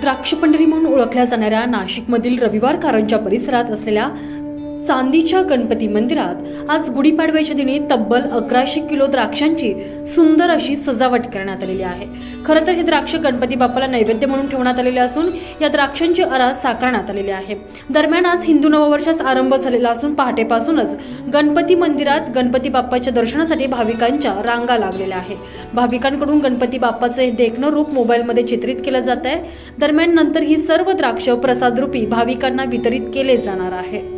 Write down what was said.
द्राक्षपंढरी म्हणून ओळखल्या जाणाऱ्या नाशिकमधील रविवार कारंजा परिसरात असलेल्या चांदीच्या गणपती मंदिरात आज गुढीपाडव्याच्या दिनी तब्बल अकराशे किलो द्राक्षांची सुंदर अशी सजावट करण्यात आलेली आहे. खरं तर हे द्राक्ष गणपती बाप्पाला नैवेद्य म्हणून ठेवण्यात आलेले असून या द्राक्षांची अरास साकारण्यात आलेली आहे. दरम्यान आज हिंदू नववर्षास आरंभ झालेला असून पहाटेपासूनच गणपती मंदिरात गणपती बाप्पाच्या दर्शनासाठी भाविकांच्या रांगा लागलेल्या आहेत भाविकांकडून गणपती बाप्पाचं हे देखणं रूप मोबाईलमध्ये चित्रित केलं जात आहे दरम्यान नंतर ही सर्व द्राक्ष प्रसादरूपी भाविकांना वितरित केले जाणार आहे.